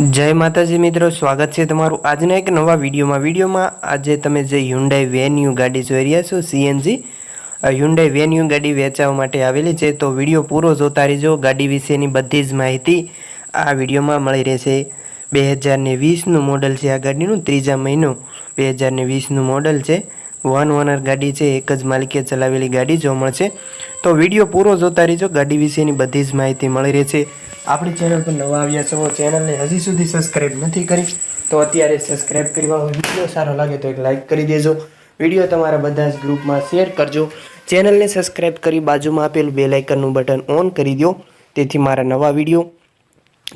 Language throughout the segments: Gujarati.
જય માતાજી મિત્રો, સ્વાગત છે તમારું આજના એક નવા વિડીયોમાં. વિડીયોમાં આજે તમે જે હ્યુન્ડાઈ વેન્યુ ગાડી જોઈ રહ્યા છો સીએનજી હ્યુન્ડાઈ વેન્યુ ગાડી વેચાવા માટે આવેલી છે, તો વીડિયો પૂરો જોતા રહેજો. ગાડી વિશેની બધી જ માહિતી આ વિડીયોમાં મળી રહેશે. બે હજારને વીસનું મોડલ છે આ ગાડીનું, ત્રીજા મહિનો બે હજારને વીસનું મોડલ છે. વન ઓનર ગાડી છે, એક જ માલિકે ચલાવેલી ગાડી જોવા મળશે, તો વીડિયો પૂરો જોતા રહેજો. ગાડી વિશેની બધી જ માહિતી મળી રહે છે આપણી ચેનલ પર નવા આવ્યા છો, ચેનલને હજી સુધી સબસ્ક્રાઈબ નથી કરી, તો અત્યારે સબસ્ક્રાઇબ કરવા વીડિયો સારો લાગે તો એક લાઇક કરી દેજો. વીડિયો તમારા બધા જ ગ્રુપમાં શેર કરજો. ચેનલને સબસ્ક્રાઈબ કરી બાજુમાં આપેલું બે લાઇકનનું બટન ઓન કરી દો. તેથી મારા નવા વીડિયો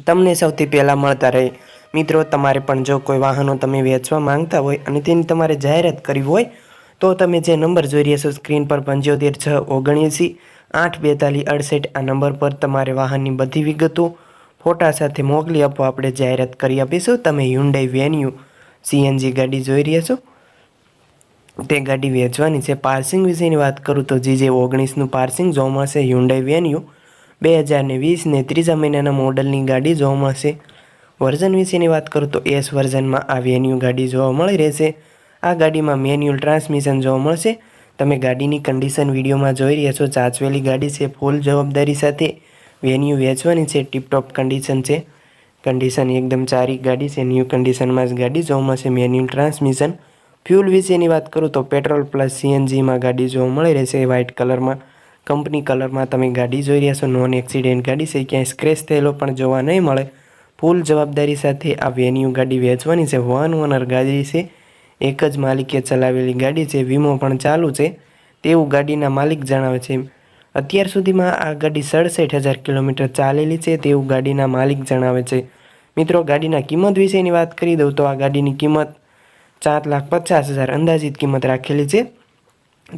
તમને સૌથી પહેલાં મળતા રહે. મિત્રો, તમારે પણ જો કોઈ વાહનો તમે વેચવા માંગતા હોય અને તેની તમારે જાહેરાત કરવી હોય તો તમે જે નંબર જોઈ રહ્યા છો, સ્ક્રીન પર પંચોતેર છ ઓગણએંસી, આઠ બેતાલીસ અડસઠ, આ નંબર પર તમારે વાહનની બધી વિગતો ફોટા સાથે મોકલી આપો. આપણે જાહેરાત કરી આપીશું. તમે હ્યુન્ડાઈ વેન્યુ સીએનજી ગાડી જોઈ રહ્યા છો. તે ગાડી વેચવાની છે. પાર્સિંગ વિશેની વાત કરું તો જે જે ઓગણીસનું પાર્સિંગ મળશે હ્યુન્ડાઈ વેન્યુ બે હજારને વીસને ત્રીજા મહિનાના મોડલની ગાડી મળશે વર્ઝન વિશેની વાત કરું તો એસ વર્ઝનમાં આ વેન્યુ ગાડી જોવા મળી રહેશે. આ ગાડીમાં મેન્યુઅલ ટ્રાન્સમિશન જોવા મળશે. તમે ગાડીની કન્ડિશન વિડીયોમાં જોઈ રહ્યા છો. ચાચવેલી ગાડી છે ફૂલ જવાબદારી સાથે. વેન્યુ વેચવાની છે ટીપટોપ કન્ડિશન છે. કન્ડિશન એકદમ સારી ગાડી છે ન્યૂ કન્ડિશનમાં જ ગાડી જોવા મળશે. મેન્યુઅલ ટ્રાન્સમિશન ફ્યુલ વિશેની વાત કરું તો પેટ્રોલ પ્લસ સીએનજીમાં ગાડી જોવા મળી રહેશે. વ્હાઇટ કલરમાં કંપની કલરમાં તમે ગાડી જોઈ રહ્યા છો. નોન એક્સિડેન્ટ ગાડી છે, ક્યાંય સ્ક્રેચ થયેલો પણ જોવા નહીં મળે. ફૂલ જવાબદારી સાથે આ વેન્યુ ગાડી વેચવાની છે. વન ઓનર ગાડી છે. એક જ માલિકે ચલાવેલી ગાડી છે, વીમો પણ ચાલુ છે, તેવું ગાડીના માલિક જણાવે છે. અત્યાર સુધીમાં આ ગાડી સડસઠ હજાર કિલોમીટર ચાલેલી છે, તેવું ગાડીના માલિક જણાવે છે. મિત્રો, ગાડીના કિંમત વિશેની વાત કરી દઉં તો આ ગાડીની કિંમત ચાર લાખ પચાસ હજાર અંદાજિત કિંમત રાખેલી છે.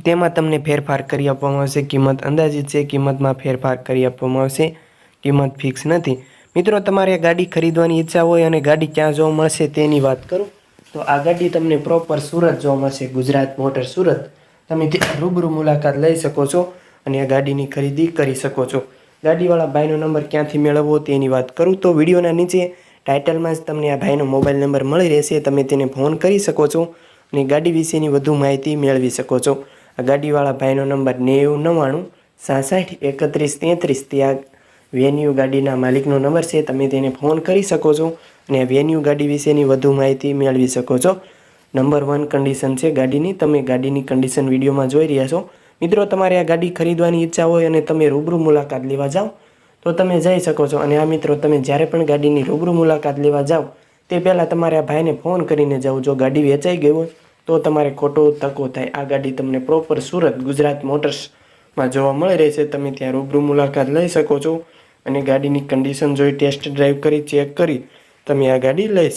તેમાં તમને ફેરફાર કરી આપવામાં આવશે. કિંમત અંદાજિત છે, કિંમતમાં ફેરફાર કરી આપવામાં આવશે. કિંમત ફિક્સ નથી. મિત્રો, તમારે ગાડી ખરીદવાની ઈચ્છા હોય અને ગાડી ક્યાં જોવા મળશે તેની વાત કરું. તો આ ગાડી તમને પ્રોપર સુરત જોવા મળશે, ગુજરાત મોટર સુરત. તમે ત્યાં રૂબરૂ મુલાકાત લઈ શકો છો અને આ ગાડીની ખરીદી કરી શકો છો. ગાડીવાળા ભાઈનો નંબર ક્યાંથી મેળવવો તેની વાત કરું. તો વિડીયોના નીચે ટાઇટલમાં જ તમને આ ભાઈનો મોબાઈલ નંબર મળી રહેશે. તમે તેને ફોન કરી શકો છો અને ગાડી વિશેની વધુ માહિતી મેળવી શકો છો. આ ગાડીવાળા ભાઈનો નંબર નેવું નવ્વાણું, સાસઠ, એકત્રીસ, તેત્રીસ ત્યાં વેન્યુ ગાડીના માલિકનો નંબર છે, તમે તેને ફોન કરી શકો છો અને વેન્યુ ગાડી વિશેની વધુ માહિતી મેળવી શકો છો. નંબર વન કન્ડિશન છે ગાડીની, તમે ગાડીની કન્ડિશન વિડીયોમાં જોઈ રહ્યા છો. મિત્રો, તમારે આ ગાડી ખરીદવાની ઈચ્છા હોય અને તમે રૂબરૂ મુલાકાત લેવા જાઓ, તો તમે જઈ શકો છો. અને આ મિત્રો, તમે જ્યારે પણ ગાડીની રૂબરૂ મુલાકાત લેવા જાઓ, તે પહેલાં તમારે આ ભાઈને ફોન કરીને જાઓ. જો ગાડી વેચાઈ ગઈ હોય, તો તમારે ખોટો તકો થાય. આ ગાડી તમને પ્રોપર સુરત ગુજરાત મોટર્સમાં જોવા મળી રહેશે. તમે ત્યાં રૂબરૂ મુલાકાત લઈ શકો છો અને ગાડીની કન્ડિશન જોઈ ટેસ્ટ ડ્રાઈવ કરી ચેક કરી. તમે આ ગાડી લઈ